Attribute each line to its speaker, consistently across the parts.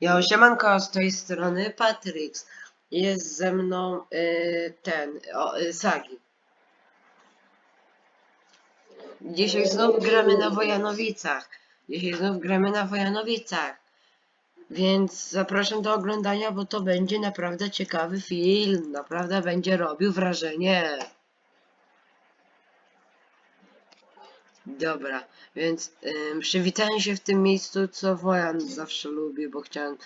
Speaker 1: Ja siemanko, z tej strony Patryks. Jest ze mną y, ten, o, y, Sagi. Dzisiaj znów gramy na Wojanowicach. Dzisiaj znów gramy na Wojanowicach. Więc zapraszam do oglądania, bo to będzie naprawdę ciekawy film. Naprawdę będzie robił wrażenie. Dobra, więc ym, przywitałem się w tym miejscu, co Wojan zawsze lubi, bo chciałem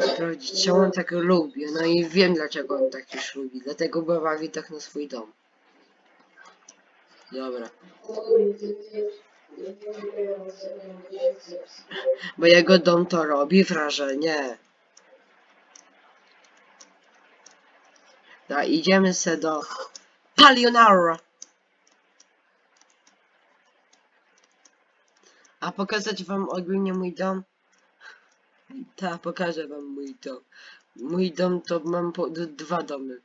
Speaker 1: sprawdzić, czemu on tak lubi. No i wiem, dlaczego on tak już lubi. Dlatego go bawi tak na swój dom. Dobra. Bo jego dom to robi wrażenie. Da, idziemy se do Palionara. Pokazać wam ogólnie mój dom? Tak, pokażę wam mój dom. Mój dom to mam po, dwa domy.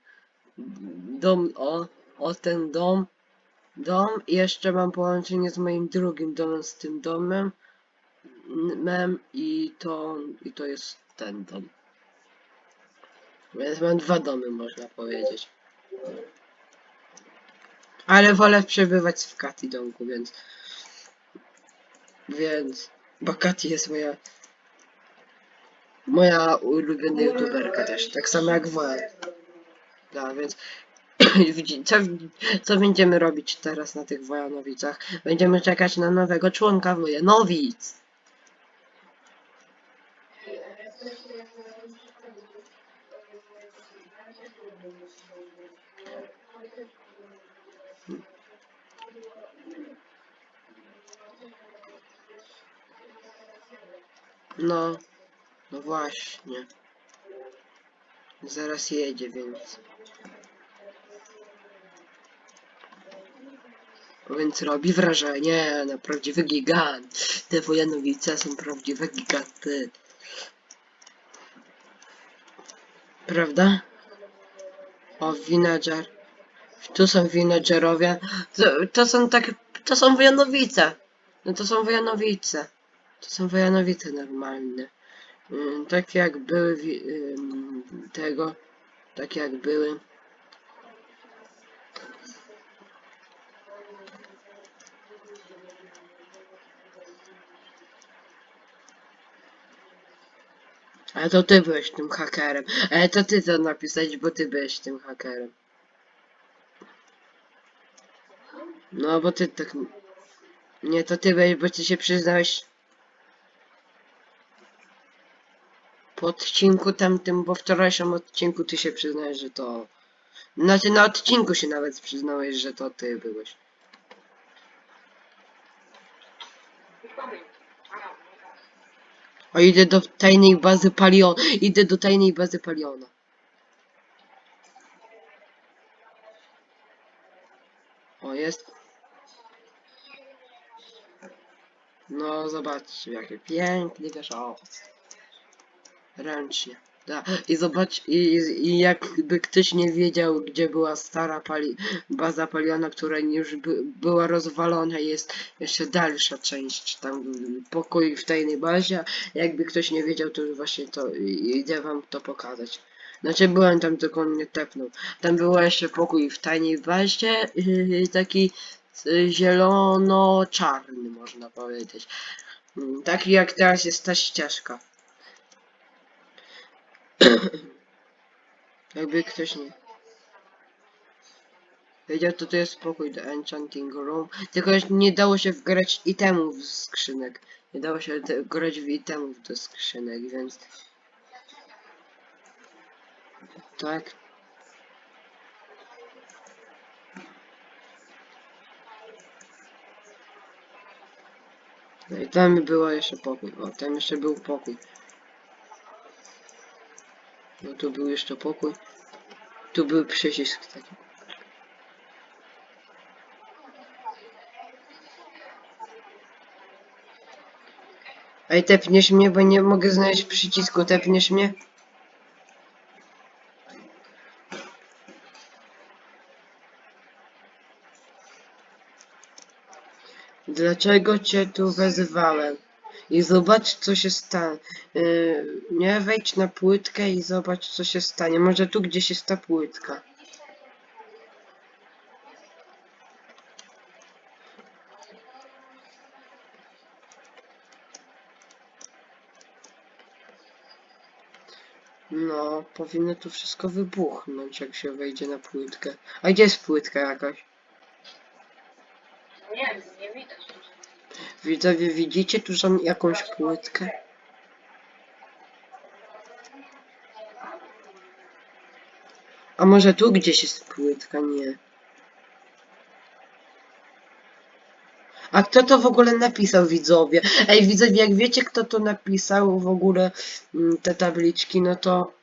Speaker 1: Dom, o, o ten dom. Dom i jeszcze mam połączenie z moim drugim domem, z tym domem. Mem i to, i to jest ten dom. Więc mam dwa domy, można powiedzieć. Ale wolę przebywać w Kati domku, więc... Więc... Bo Kati jest moja... Moja ulubiona youtuberka też, tak samo jak Wojan. No, więc... co, co będziemy robić teraz na tych Wojanowicach? Będziemy czekać na nowego członka Wojanowic. No, no właśnie. Zaraz jedzie, więc. Więc robi wrażenie na prawdziwy gigant. Te Wojanowice są prawdziwe giganty. Prawda? O, villager. Tu są villagerowie. To, to są tak. To są Wojanowice. No to są Wojanowice. To są Wojanowice normalne. Ym, Tak jak były tego. Tak jak były. Ale to ty byłeś tym hakerem. Ale to ty to napisać, bo ty byłeś tym hakerem. No bo ty tak... Nie, to ty byłeś, bo ty się przyznałeś... Po odcinku tamtym, po wczorajszym odcinku ty się przyznałeś, że to... Znaczy na odcinku się nawet przyznałeś, że to ty byłeś. O, idę do tajnej bazy Palion. Idę do tajnej bazy Paliona. O, jest. No, zobaczcie, jaki piękny wieżowiec. Ręcznie. Da. I zobacz, i, i jakby ktoś nie wiedział, gdzie była stara pali baza Paliona, która już by, była rozwalona, jest jeszcze dalsza część, tam pokój w tajnej bazie. Jakby ktoś nie wiedział, to właśnie to idę wam to pokazać. Znaczy byłem tam, tylko mnie tepnął. Tam był jeszcze pokój w tajnej bazie, yy, taki y, zielono-czarny, można powiedzieć. Taki jak teraz jest ta ścieżka. Jakby ktoś nie wiedział, to to jest spokój do Enchanting Room. Tylko nie dało się wgrać itemów z skrzynek. Nie dało się grać w itemów do skrzynek, więc... Tak. No i tam było jeszcze pokój. O, tam jeszcze był pokój. No tu był jeszcze pokój. Tu był przycisk taki. Ej, tepniesz mnie, bo nie mogę znaleźć przycisku. Tepniesz mnie? Dlaczego cię tu wezwałem? I zobacz, co się stanie. Yy, nie wejdź na płytkę i zobacz, co się stanie. Może tu gdzieś jest ta płytka. No, powinno tu wszystko wybuchnąć, jak się wejdzie na płytkę. A gdzie jest płytka jakaś?
Speaker 2: Nie nie widać.
Speaker 1: Widzowie, widzicie tu żon jakąś płytkę? A może tu gdzieś jest płytka? Nie. A kto to w ogóle napisał, widzowie? Ej, widzowie, jak wiecie, kto to napisał w ogóle mm, te tabliczki, no to...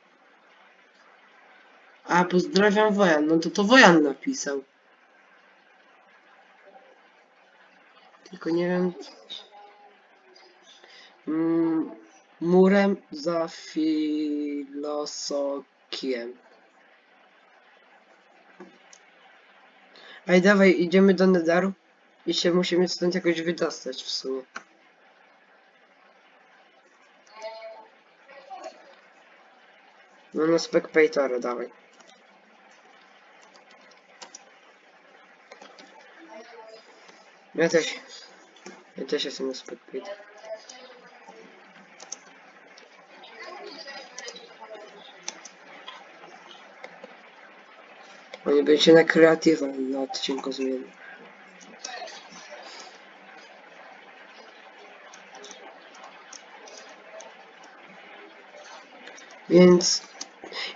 Speaker 1: A, pozdrawiam Wojan. No to to Wojan napisał. Tylko nie wiem... Mm, murem za filosokiem. Ej, dawaj, idziemy do Nedaru i się musimy stąd jakoś wydostać w sumie. No na Spectatora, dawaj. Ja też. Ja też jestem na Spectator. Oni będzie na kreatywę na odcinku zmieni. Więc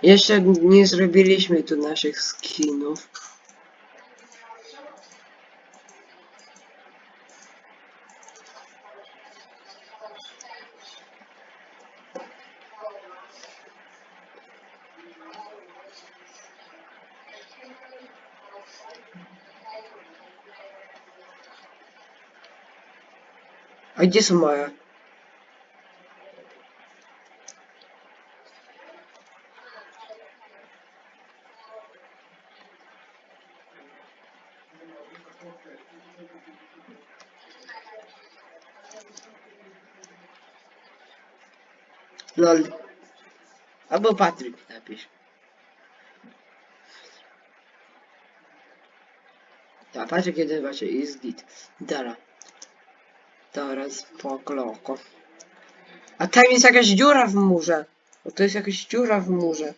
Speaker 1: jeszcze nie zrobiliśmy tu naszych skinów. A gdzie są moje? Lol. Albo Patryk napisz. Tak, Patryk jeden właśnie jest git. Dara. Teraz po kloko. A tam jest jakaś dziura w murze. O, to jest jakaś dziura w murze.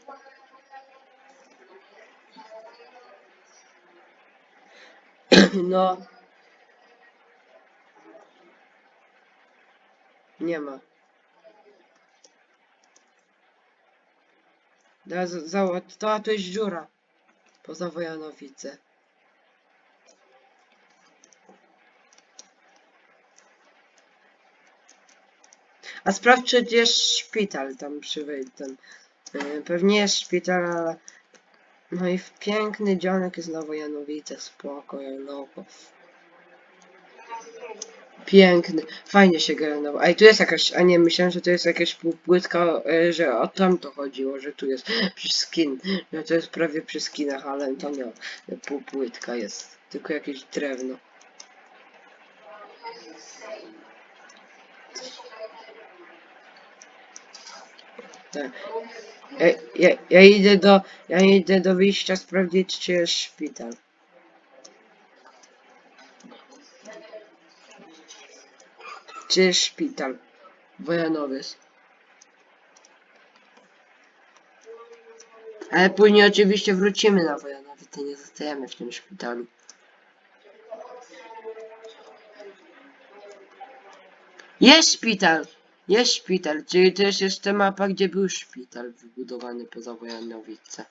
Speaker 1: No. Nie ma. Teraz za, to, a to jest dziura. Poza Wojanowice. A sprawdź, czy jest szpital tam przy ten. y, Pewnie jest szpital, ale... No i w piękny dzionek jest na Wojanowice, spoko, jak loko. Piękny, fajnie się gra no. A i tu jest jakaś, a nie, myślałem, że to jest jakaś półpłytka, y, że o tam to chodziło, że tu jest przy skin, że to jest prawie przy skinach, ale to nie, półpłytka jest, tylko jakieś drewno. Ja, ja, ja idę do, ja idę do wyjścia sprawdzić, czy jest szpital. Czy jest szpital? Wojanowiec. Ale później oczywiście wrócimy na Wojanowice, nie zostajemy w tym szpitalu. Jest szpital! Jest szpital, czyli to jest jeszcze mapa, gdzie był szpital wybudowany poza Wojanowice.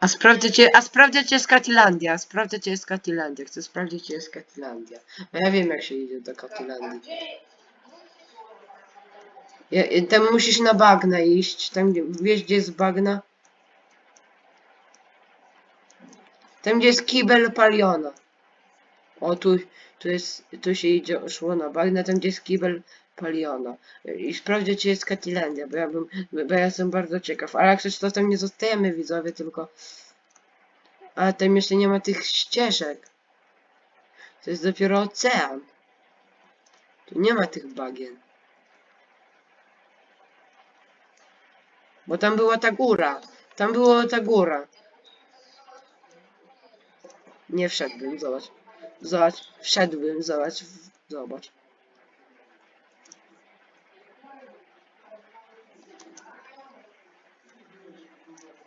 Speaker 1: A sprawdzę a sprawdzę z Katilandia, sprawdzę cię z Katilandia, chcę sprawdzić cię Katilandia. Bo ja wiem jak się idzie do Katilandii. Ja- tam musisz na bagna iść, tam gdzie, wiesz gdzie jest bagna? Tam gdzie jest kibel paliona. O tu, tu jest, tu się idzie, szło na bagna, tam gdzie jest kibel paliona. I sprawdzę czy jest Katilandia, bo ja bym, bo ja jestem bardzo ciekaw. Ale jak coś to tam nie zostajemy widzowie, tylko... Ale tam jeszcze nie ma tych ścieżek. To jest dopiero ocean. Tu nie ma tych bagien. Bo tam była ta góra. Tam była ta góra. Nie wszedłbym, zobacz. Zobacz, wszedłbym, zobacz, zobacz.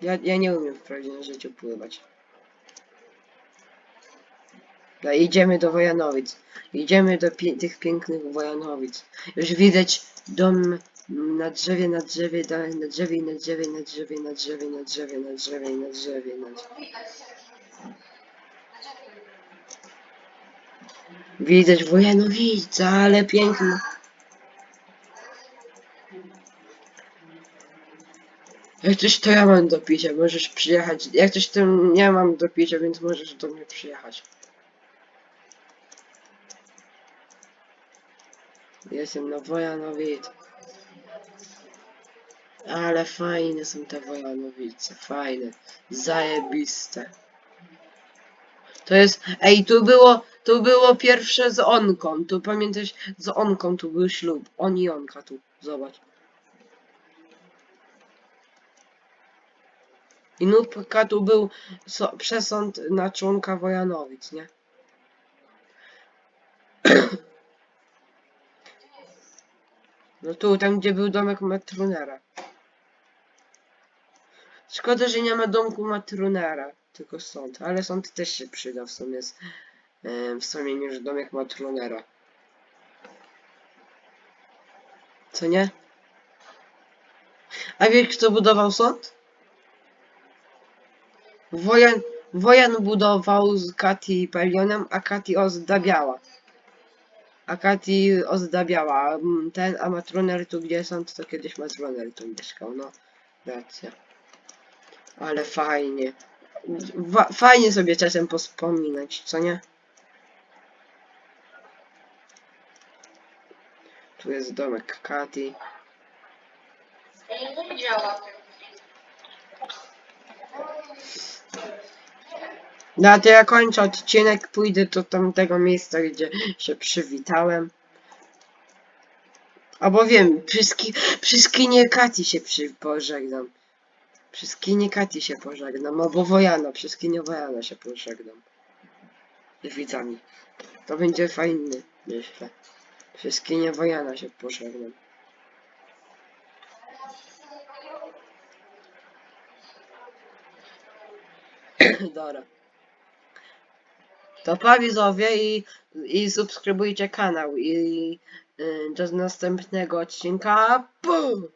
Speaker 1: Ja, ja nie umiem w prawdziwym życiu pływać. No idziemy do Wojanowic. Idziemy do pie tych pięknych Wojanowic. Już widać dom na drzewie, na drzewie, da- na drzewie, na drzewie, na drzewie, na drzewie, na drzewie, na drzewie, na drzewie, na drzewie. Widać Wojanowice, ale piękne. Jak coś to ja mam do picia, możesz przyjechać. Jak coś to nie mam do picia, więc możesz do mnie przyjechać. Jestem na Wojanowic. Ale fajne są te Wojanowice, fajne, zajebiste. To jest, ej, tu było, tu było pierwsze z Onką, tu pamiętasz, z Onką tu był ślub, on i Onka tu, zobacz. I Nubka tu był so, przesąd na członka Wojanowic, nie? No tu, tam gdzie był domek Matrunera. Szkoda, że nie ma domku Matrunera, tylko sąd, ale sąd też się przyda w sumie, w sumie niż domek Matrunera. Co nie? A wiesz kto budował sąd? Wojan, Wojan budował z Kati Pelionem, a Kati ozdabiała. A Kati ozdabiała. mm, Ten, a Matroner tu gdzie sąd, to kiedyś Matroner tu mieszkał, no. Racja. Ale fajnie. Fajnie sobie czasem pospominać, co nie? Tu jest domek Kati.
Speaker 2: Nie działa.
Speaker 1: No to ja kończę odcinek, pójdę do tamtego miejsca, gdzie się przywitałem. Albo wiem, przy, ski, przy skinie Kati się przy, pożegnam. Przy skinie Kati się pożegnam, albo Wojana, przy skinie Wojana się pożegnam. Z widzami. To będzie fajny, myślę. Przy skinie Wojana się pożegnam. Dobra. To pa widzowie i, i subskrybujcie kanał i y, do następnego odcinka. Pum!